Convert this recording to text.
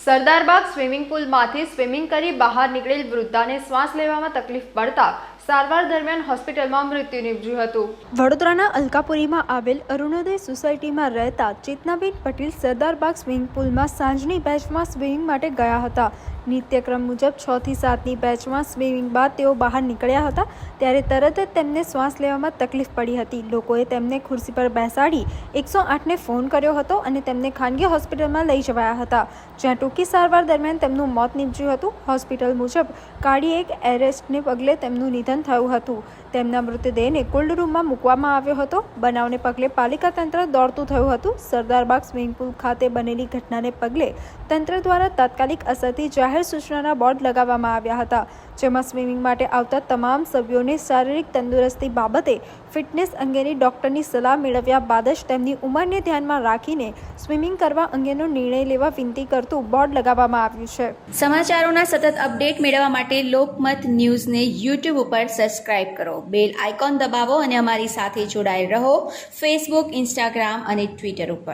Sardarbaug swimming પુલમાંથી swimming કરી બહાર નીકળેલ વૃદ્ધાને શ્વાસ લેવામાં તકલીફ પડતા સારવાર દરમિયાન હોસ્પિટલમાં મૃત્યુ નીપજ્યું હતું. વડોદરાના અલકાપુરીમાં આવેલ અરુણોદય સોસાયટીમાં રહેતા ચેતનાબેન પટેલ સરદારબાગ સ્વિમિંગ પુલમાં સાંજની બેચમાં સ્વિમિંગ માટે ગયા હતા. નિત્યક્રમ મુજબ છ થી સાતની બેચમાં સ્વિમિંગ બાદ તેઓ બહાર નીકળ્યા હતા, ત્યારે તરત જ તેમને શ્વાસ લેવામાં તકલીફ પડી હતી. લોકોએ તેમને ખુરશી પર બેસાડી એકસો આઠને ફોન કર્યો હતો અને તેમને ખાનગી હોસ્પિટલમાં લઈ જવાયા હતા. જ્યાં ટૂંકી સારવાર દરમિયાન તેમનું મોત નીપજ્યું હતું. હોસ્પિટલ મુજબ કાર્ડિયેક એરેસ્ટને પગલે તેમનું નિધન થયું હતું. તેમના મૃતદેહને કોલ્ડ રૂમમાં મૂકવામાં આવ્યો હતો. બનાવને પગલે પાલિકા તંત્ર દોડતું થયું હતું. સરદારબાગ સ્વિમિંગ પુલ ખાતે બનેલી ઘટનાને પગલે તંત્ર દ્વારા તાત્કાલિક અસરથી જાહેર સૂચનાના બોર્ડ લગાવવામાં આવ્યા હતા, જેમાં સ્વિમિંગ માટે આવતા તમામ સભ્યોને શારીરિક તંદુરસ્તી બાબતે ફિટનેસ અંગેની ડોક્ટરની સલાહ મેળવ્યા બાદ જ તેમની ઉંમરને ધ્યાનમાં રાખીને સ્વિમિંગ કરવા અંગેનો નિર્ણય લેવા વિનંતી કરતું બોર્ડ લગાવવામાં આવ્યું છે. સમાચારોના સતત અપડેટ મેળવવા માટે લોકમત ન્યૂઝને યુટ્યુબ ઉપર સબસ્ક્રાઇબ કરો. બેલ આઇકોન દબાવો અને અમારી સાથે જોડાયેલ રહો. ફેસબુક ઇન્સ્ટાગ્રામ અને ટ્વિટર ઉપર.